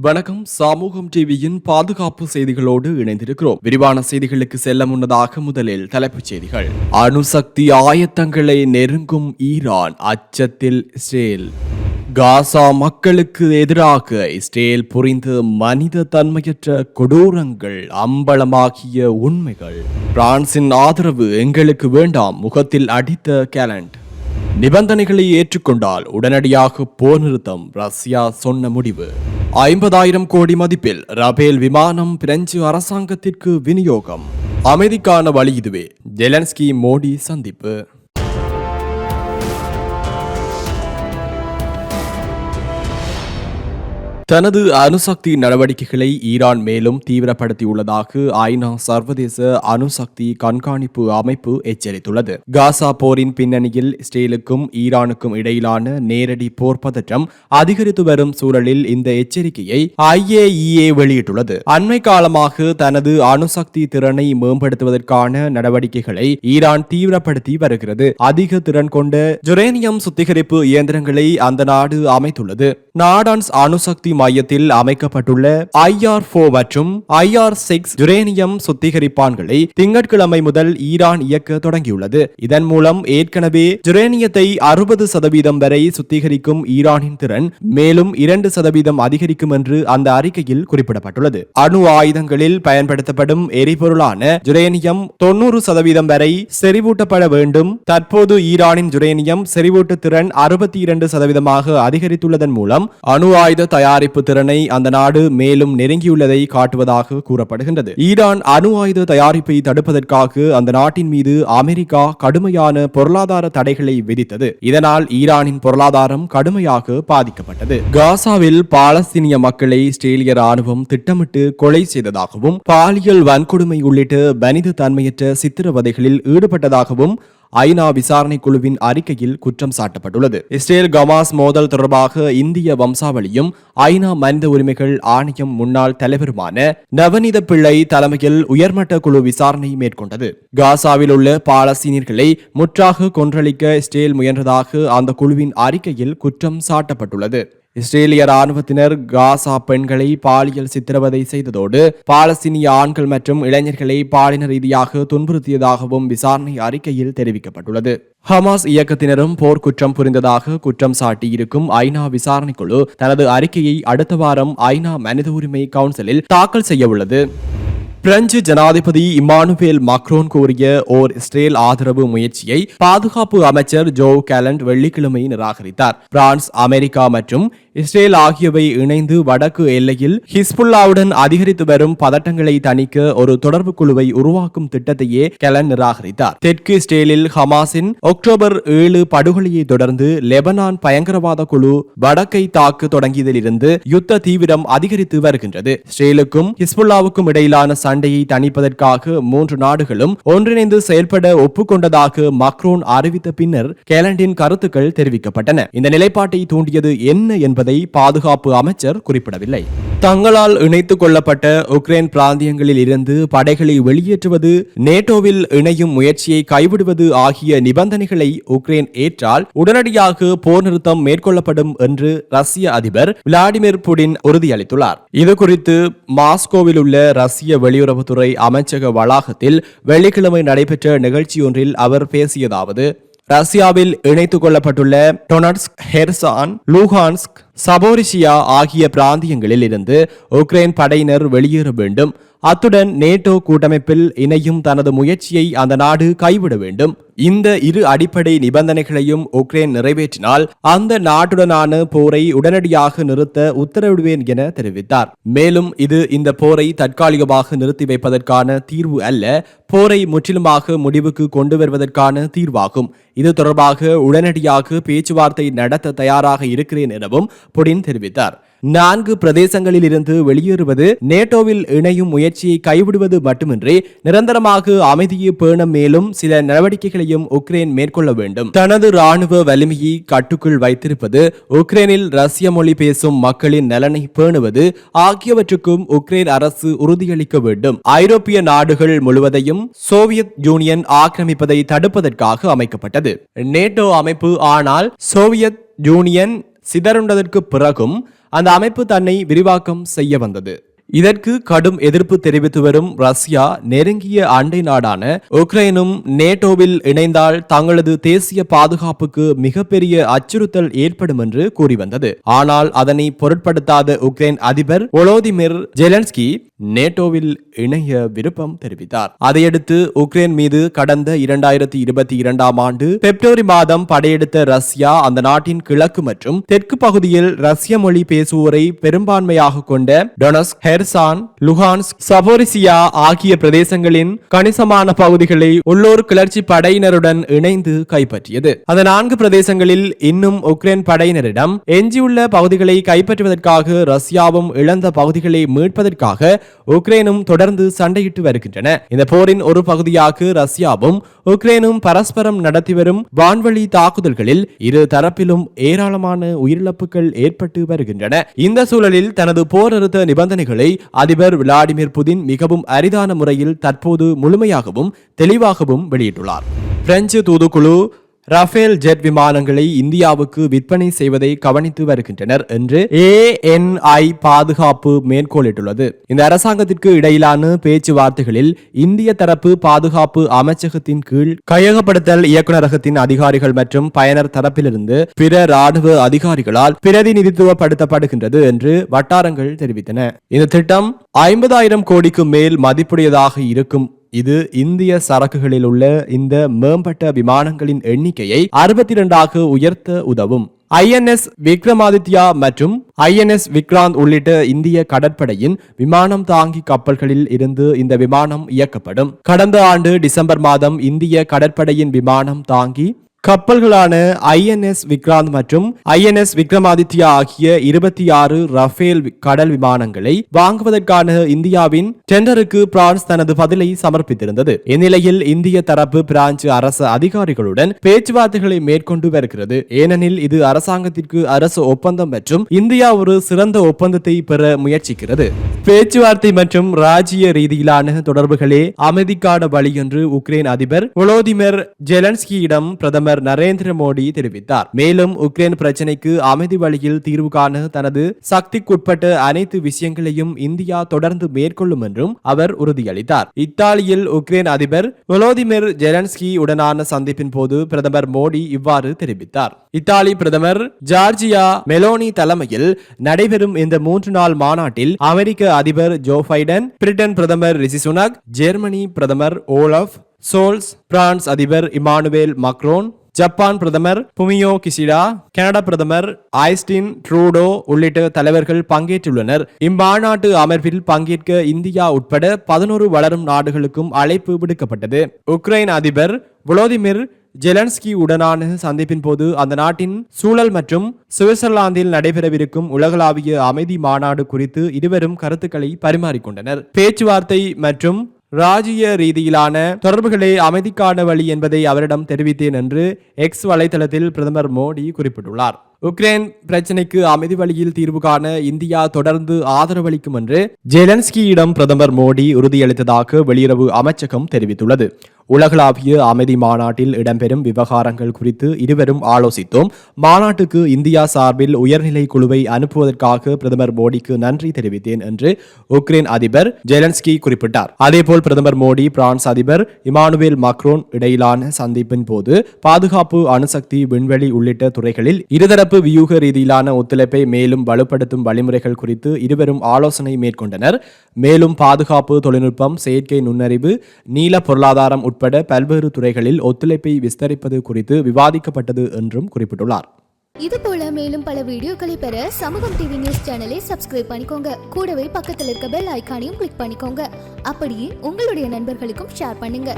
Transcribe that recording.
வணக்கம். சமூகம் டிவியின் பாதுகாப்பு செய்திகளோடு இணைந்திருக்கிறோம். விரிவான செய்திகளுக்கு செல்ல முன்னதாக முதலில் தலைப்புச் செய்திகள். அணுசக்தி ஆயத்தங்களை நெருங்கும் ஈரான் அச்சத்தில் இஸ்ரேல். காசா மக்களுக்கு எதிராக இஸ்ரேல் புரிந்த மனித தன்மையற்ற கொடூரங்கள் அம்பலமாகிய உண்மைகள். பிரான்சின் ஆதரவு எங்களுக்கு வேண்டாம். முகத்தில் அடித்த கேலண்ட். நிபந்தனைகளை ஏற்றுக்கொண்டால் உடனடியாக போர் நிறுத்தம் ரஷ்யா சொன்ன முடிவு. ஐம்பதாயிரம் கோடி மதிப்பில் ரபேல் விமானம் பிரெஞ்சு அரசாங்கத்திற்கு விநியோகம். அமைதிக்கான வழி இதுவே. ஜெலன்ஸ்கி மோடி சந்திப்பு. தனது அணுசக்தி நடவடிக்கைகளை ஈரான் மேலும் தீவிரப்படுத்தியுள்ளதாக ஐநா சர்வதேச அணுசக்தி கண்காணிப்பு அமைப்பு எச்சரித்துள்ளது. காசா போரின் பின்னணியில் இஸ்ரேலுக்கும் ஈரானுக்கும் இடையிலான நேரடி போர் பதற்றம் அதிகரித்து வரும் சூழலில் இந்த எச்சரிக்கையை ஐஏஇஏ வெளியிட்டுள்ளது. அண்மை காலமாக தனது அணுசக்தி திறனை மேம்படுத்துவதற்கான நடவடிக்கைகளை ஈரான் தீவிரப்படுத்தி வருகிறது. அதிக திறன் கொண்ட ஜுரேனியம் சுத்திகரிப்பு இயந்திரங்களை அந்த நாடு அமைத்துள்ளது. நாடான்ஸ் அணுசக்தி மையத்தில் அமைக்கப்பட்டுள்ள ஐஆர் போர் மற்றும் ஐஆர் சிக்ஸ் யுரேனியம் சுத்திகரிப்பான்களை திங்கட்கிழமை முதல் ஈரான் இயக்க தொடங்கியுள்ளது. இதன் மூலம் ஏற்கனவே யுரேனியத்தை அறுபது சதவீதம் வரை சுத்திகரிக்கும் ஈரானின் திறன் மேலும் இரண்டு சதவீதம் அதிகரிக்கும் என்று அந்த அறிக்கையில் குறிப்பிடப்பட்டுள்ளது. அணு ஆயுதங்களில் பயன்படுத்தப்படும் எரிபொருளான யுரேனியம் தொன்னூறு சதவீதம் வரை செறிவூட்டப்பட வேண்டும். தற்போது ஈரானின் யுரேனியம் செறிவூட்டு திறன் அறுபத்தி இரண்டு சதவீதமாக அதிகரித்துள்ளதன் மூலம் அணு ஆயுத தயாரிப்பு தயாரிப்பு திறனை அந்த நாடு மேலும் நெருங்கியுள்ளதை காட்டுவதாக கூறப்படுகின்றது. ஈரான் அணு ஆயுத தயாரிப்பை தடுப்பதற்காக அந்த நாட்டின் மீது அமெரிக்கா கடுமையான பொருளாதார தடைகளை விதித்தது. இதனால் ஈரானின் பொருளாதாரம் கடுமையாக பாதிக்கப்பட்டது. காசாவில் பாலஸ்தீனிய மக்களை இஸ்ரேலிய ராணுவம் திட்டமிட்டு கொலை செய்ததாகவும் பாலியல் வன்கொடுமை உள்ளிட்ட மனித தன்மையற்ற சித்திரவதைகளில் ஈடுபட்டதாகவும் ஐநா விசாரணை குழுவின் அறிக்கையில் குற்றம் சாட்டப்பட்டுள்ளது. இஸ்ரேல் கமாஸ் மோதல் தொடர்பாக இந்திய வம்சாவளியும் ஐநா மனித உரிமைகள் ஆணையம் முன்னாள் தலைவருமான நவநீத பிள்ளை தலைமையில் உயர்மட்ட குழு விசாரணை மேற்கொண்டது. காசாவில் உள்ள பாலஸ்தீனியர்களை முற்றாக கொன்றளிக்க இஸ்ரேல் முயன்றதாக அந்த குழுவின் அறிக்கையில் குற்றம் சாட்டப்பட்டுள்ளது. இஸ்ரேலிய ராணுவத்தினர் காசா பெண்களை பாலியல் சித்திரவதை செய்ததோடு பாலஸ்தீனிய ஆண்கள் மற்றும் இளைஞர்களை பாலின ரீதியாக துன்புறுத்தியதாகவும் விசாரணை அறிக்கையில் தெரிவிக்கப்பட்டுள்ளது. ஹமாஸ் இயக்கத்தினரும் போர்க்குற்றம் புரிந்ததாக குற்றம் சாட்டியிருக்கும் ஐநா விசாரணைக்குழு தனது அறிக்கையை அடுத்த வாரம் ஐநா மனித உரிமை கவுன்சிலில் தாக்கல் செய்ய உள்ளது. பிரெஞ்சு ஜனாதிபதி இமானுவேல் மக்ரோன் கூறிய ஓர் இஸ்ரேல் ஆதரவு முயற்சியை பாதுகாப்பு அமைச்சர் ஜோ கேலண்ட் வெள்ளிக்கிழமை நிராகரித்தார். பிரான்ஸ் அமெரிக்கா மற்றும் இஸ்ரேல் ஆகியவை இணைந்து வடக்கு எல்லையில் ஹிஸ்புல்லாவுடன் அதிகரித்து வரும் பதட்டங்களை தணிக்க ஒரு தொடர்பு குழுவை உருவாக்கும் திட்டத்தையே கெலன் நிராகரித்தார். தெற்கு இஸ்ரேலில் ஹமாஸின் அக்டோபர் ஏழு படுகொலையை தொடர்ந்து லெபனான் பயங்கரவாத குழு வடக்கை தாக்கு தொடங்கியதிலிருந்து யுத்த தீவிரம் அதிகரித்து வருகின்றது. இஸ்ரேலுக்கும் ஹிஸ்புல்லாவுக்கும் இடையிலான சண்டையை தணிப்பதற்காக மூன்று நாடுகளும் ஒன்றிணைந்து செயல்பட ஒப்புக்கொண்டதாக மக்ரோன் அறிவித்த பின்னர் கேலண்டின் கருத்துக்கள் தெரிவிக்கப்பட்டன. இந்த நிலைப்பாட்டை தூண்டியது என்ன என்பதை பாதுகாப்பு அமைச்சர் குறிப்பிடவில்லை. தங்களால் இணைத்துக் கொள்ளப்பட்ட உக்ரைன் பிராந்தியங்களில் இருந்து படைகளை வெளியேற்றுவது நேட்டோவில் இணையும் முயற்சியை கைவிடுவது ஆகிய நிபந்தனைகளை உக்ரைன் ஏற்றால் உடனடியாக போர் நிறுத்தம் மேற்கொள்ளப்படும் என்று ரஷ்ய அதிபர் விளாடிமிர் புடின் உறுதியளித்துள்ளார். இதுகுறித்து மாஸ்கோவில் உள்ள ரஷ்ய வெளியுறவுத்துறை அமைச்சக வளாகத்தில் வெள்ளிக்கிழமை நடைபெற்ற நிகழ்ச்சியொன்றில் அவர் பேசியதாவது ரஷ்யாவில் இணைத்துக் கொள்ளப்பட்டுள்ள டொனட்ஸ்க் ஹெர்சான் லூஹான்ஸ்க் சபோரிசியா ஆகிய பிராந்தியங்களில் இருந்து உக்ரைன் படையினர் வெளியேற வேண்டும். அத்துடன் நேட்டோ கூட்டமைப்பில் இணையும் தனது முயற்சியை அந்த நாடு கைவிட வேண்டும். இந்த இரு அடிப்படை நிபந்தனைகளையும் உக்ரைன் நிறைவேற்றினால் அந்த நாட்டுடனான போரை உடனடியாக நிறுத்த உத்தரவிடுவேன் என தெரிவித்தார். மேலும் இது இந்த போரை தற்காலிகமாக நிறுத்தி வைப்பதற்கான தீர்வு அல்ல போரை முற்றிலுமாக முடிவுக்கு கொண்டு வருவதற்கான தீர்வாகும். இது தொடர்பாக உடனடியாக பேச்சுவார்த்தை நடத்த தயாராக இருக்கிறேன் எனவும் புடின் தெரிவித்தார். நான்கு பிரதேசங்களில் இருந்து வெளியேறுவது நேட்டோவில் இணையும் முயற்சியை கைவிடுவது மட்டுமின்றி நிரந்தரமாக அமைதியை பேண மேலும் சில நடவடிக்கைகளையும் உக்ரைன் மேற்கொள்ள வேண்டும். தனது ராணுவ வலிமையை கட்டுக்குள் வைத்திருப்பது உக்ரைனில் ரஷ்ய மொழி பேசும் மக்களின் நலனை பேணுவது ஆகியவற்றுக்கும் உக்ரைன் அரசு உறுதியளிக்க வேண்டும். ஐரோப்பிய நாடுகள் முழுவதையும் சோவியத் யூனியன் ஆக்கிரமிப்பதை தடுப்பதற்காக அமைக்கப்பட்டது. நேட்டோ அமைப்பு ஆனால் சோவியத் யூனியன் சிதறுண்டதற்கு பிறகும் அந்த அமைப்பு தன்னை விரிவாக்கம் செய்ய வந்தது. இதற்கு கடும் எதிர்ப்பு தெரிவித்து வரும் ரஷ்யா நெருங்கிய அண்டை நாடான உக்ரைனும் நேட்டோவில் இணைந்தால் தங்களது தேசிய பாதுகாப்புக்கு மிகப்பெரிய அச்சுறுத்தல் ஏற்படும் என்று கூறி வந்தது ஆனால் அதனை பொருட்படுத்தாத உக்ரைன் அதிபர் ஒலோதிமிர் ஜெலன்ஸ்கி நேட்டோவில் இணைய விருப்பம் தெரிவித்தார். அதையடுத்து உக்ரைன் மீது கடந்த இரண்டாயிரத்தி இருபத்தி இரண்டாம் ஆண்டு பிப்ரவரி மாதம் படையெடுத்த ரஷ்யா அந்த நாட்டின் கிழக்கு மற்றும் தெற்கு பகுதியில் ரஷ்ய மொழி பேசுவோரை பெரும்பான்மையாக கொண்ட டொனஸ்க் கெர்சான் லுஹான்ஸ் சபோரிசியா ஆகிய பிரதேசங்களின் கணிசமான பகுதிகளை உள்ளூர் கிளர்ச்சி படையினருடன் இணைந்து கைப்பற்றியது. அந்த நான்கு பிரதேசங்களில் இன்னும் உக்ரைன் படையினரிடம் எஞ்சியுள்ள பகுதிகளை கைப்பற்றுவதற்காக ரஷ்யாவும் இழந்த பகுதிகளை மீட்பதற்காக உக்ரைனும் தொடர்ந்து சண்டையிட்டு வருகின்றன. இந்த போரின் ஒரு பகுதியாக ரஷ்யாவும் உக்ரைனும் பரஸ்பரம் நடத்தி வரும் வான்வழி தாக்குதல்களில் இரு தரப்பிலும் ஏராளமான உயிரிழப்புகள் ஏற்பட்டு வருகின்றன. இந்த சூழலில் தனது போர் நிறுத்த நிபந்தனைகளை அதிபர் விளாடிமிர் புதின் மிகவும் அரிதான முறையில் தற்போது முழுமையாகவும் தெளிவாகவும் வெளியிட்டுள்ளார். பிரெஞ்சு தூதுக்குழு ரஃபேல் ஜெட் விமானங்களை இந்தியாவுக்கு விற்பனை செய்வதை கவனித்து வருகின்றனர் என்று ஏஎன்ஐ பாதுகாப்பு மேற்கோளிட்டுள்ளது. இந்த அரசாங்கத்திற்கு இடையிலான பேச்சுவார்த்தைகளில் இந்திய தரப்பு பாதுகாப்பு அமைச்சகத்தின் கீழ் கையகப்படுத்தல் இயக்குநரகத்தின் அதிகாரிகள் மற்றும் பயனர் தரப்பிலிருந்து பிற ராணுவ அதிகாரிகளால் பிரதிநிதித்துவப்படுத்தப்படுகின்றது என்று வட்டாரங்கள் தெரிவித்தன. இந்த திட்டம் ஐம்பதாயிரம் கோடிக்கு மேல் மதிப்புடையதாக இருக்கும் இது இந்திய சரக்குகளில் உள்ள இந்த மேம்பட்ட விமானங்களின் எண்ணிக்கையை அறுபத்தி இரண்டாக உயர்த்த உதவும். ஐஎன்எஸ் விக்ரமாதித்யா மற்றும் ஐஎன்எஸ் விக்ராந்த் உள்ளிட்ட இந்திய கடற்படையின் விமானம் தாங்கி கப்பல்களில் இருந்து இந்த விமானம் இயக்கப்படும். கடந்த ஆண்டு டிசம்பர் மாதம் இந்திய கடற்படையின் விமானம் தாங்கி கப்பல்களான ஐஎன்எஸ் விக்ராந்த் மற்றும் ஐஎன்எஸ் விக்ரமாதித்யா ஆகிய இருபத்தி ஆறு ரஃபேல் கடல் விமானங்களை வாங்குவதற்கான இந்தியாவின் டெண்டருக்கு பிரான்ஸ் தனது பதிலை சமர்ப்பித்திருந்தது. இந்நிலையில் இந்திய தரப்பு பிரான்சு அரசு அதிகாரிகளுடன் பேச்சுவார்த்தைகளை மேற்கொண்டு வருகிறது. ஏனெனில் இது அரசாங்கத்திற்கு அரசு ஒப்பந்தம் மற்றும் இந்தியா ஒரு சிறந்த ஒப்பந்தத்தை பெற முயற்சிக்கிறது. பேச்சுவார்த்தை மற்றும் ராஜ்ய ரீதியிலான தொடர்புகளே அமைதிக்கான வழி என்று உக்ரைன் அதிபர் ஒலோதிமர் ஜெலன்ஸ்கியிடம் பிரதமர் நரேந்திர மோடி தெரிவித்தார். மேலும் உக்ரைன் பிரச்சினைக்கு அமைதி வழியில் தீர்வு காண தனது சக்திக்குட்பட்ட அனைத்து விஷயங்களையும் இந்தியா தொடர்ந்து மேற்கொள்ளும் என்றும் அவர் உறுதியளித்தார். இத்தாலியில் உக்ரைன் அதிபர் ஒலோதிமிர் ஜெலன்ஸ்கி உடனான சந்திப்பின் போது பிரதமர் மோடி இவ்வாறு தெரிவித்தார். இத்தாலி பிரதமர் ஜார்ஜியா மெலோனி தலைமையில் நடைபெறும் இந்த மூன்று நாள் மாநாட்டில் அமெரிக்க அதிபர் ஜோ பைடன் பிரிட்டன் பிரதமர் ரிசிசுனக் ஜெர்மனி பிரதமர் ஓலஃப் சோல்ஸ் பிரான்ஸ் அதிபர் இமானுவேல் மக்ரோன் ஜப்பான் பிரதமர் புமியோ கிஷிடா கனடா பிரதமர் ஐஸ்டின் ட்ரூடோ உள்ளிட்ட தலைவர்கள் பங்கேற்றுள்ளனர். இம்மாநாட்டு அமர்வில் பங்கேற்க இந்தியா உட்பட பதினோரு வளரும் நாடுகளுக்கும் அழைப்பு விடுக்கப்பட்டது. உக்ரைன் அதிபர் வுலோதிமிர் ஜெலன்ஸ்கி உடனான சந்திப்பின் போது அந்த நாட்டின் சூழல் மற்றும் சுவிட்சர்லாந்தில் நடைபெறவிருக்கும் உலகளாவிய அமைதி மாநாடு குறித்து இருவரும் கருத்துக்களை பரிமாறிக்கொண்டனர். பேச்சுவார்த்தை மற்றும் ராஜ்ய ரீதியிலான தொடர்புகளே அமைதிக்கான வழி என்பதை அவரிடம் தெரிவித்தேன் என்று எக்ஸ் வலைதளத்தில் பிரதமர் மோடி குறிப்பிட்டுள்ளார். உக்ரைன் பிரச்சினைக்கு அமைதி வழியில் தீர்வு காண இந்தியா தொடர்ந்து ஆதரவளிக்கும் என்று ஜெலன்ஸ்கியிடம் பிரதமர் மோடி உறுதியளித்ததாக வெளியுறவு அமைச்சகம் தெரிவித்துள்ளது. உலகளாவிய அமைதி மாநாட்டில் இடம்பெறும் விவகாரங்கள் குறித்து இருவரும் ஆலோசித்தோம். மாநாட்டுக்கு இந்தியா சார்பில் உயர்நிலை குழுவை அனுப்புவதற்காக பிரதமர் மோடிக்கு நன்றி தெரிவித்தேன் என்று உக்ரைன் அதிபர் ஜெலன்ஸ்கி குறிப்பிட்டார். அதேபோல் பிரதமர் மோடி பிரான்ஸ் அதிபர் இமானுவேல் மக்ரோன் இடையிலான சந்திப்பின் போது பாதுகாப்பு அணுசக்தி விண்வெளி உள்ளிட்ட துறைகளில் இருதரப்பு வியூக ரீதியிலான ஒத்துழைப்பை மேலும் வலுப்படுத்தும் வழிமுறைகள் குறித்து இருவரும் ஆலோசனை மேற்கொண்டனர். மேலும் பாதுகாப்பு தொழில்நுட்பம் செயற்கை நுண்ணறிவு நீல பொருளாதாரம் உட்பட பல்வேறு துறைகளில் ஒத்துழைப்பை விஸ்தரிப்பது குறித்து விவாதிக்கப்பட்டது என்றும் குறிப்பிட்டுள்ளார். இது போல மேலும் பல வீடியோக்களை பெற சமூகம் டிவி நியூஸ் சேனலை சப்ஸ்கிரைப் பண்ணிக்கோங்க. கூடவே பக்கத்தில் இருக்க பெல் ஐக்கானையும் கிளிக் பண்ணிக்கோங்க. அப்படியே உங்களுடைய நண்பர்களுக்கும் ஷேர் பண்ணுங்க.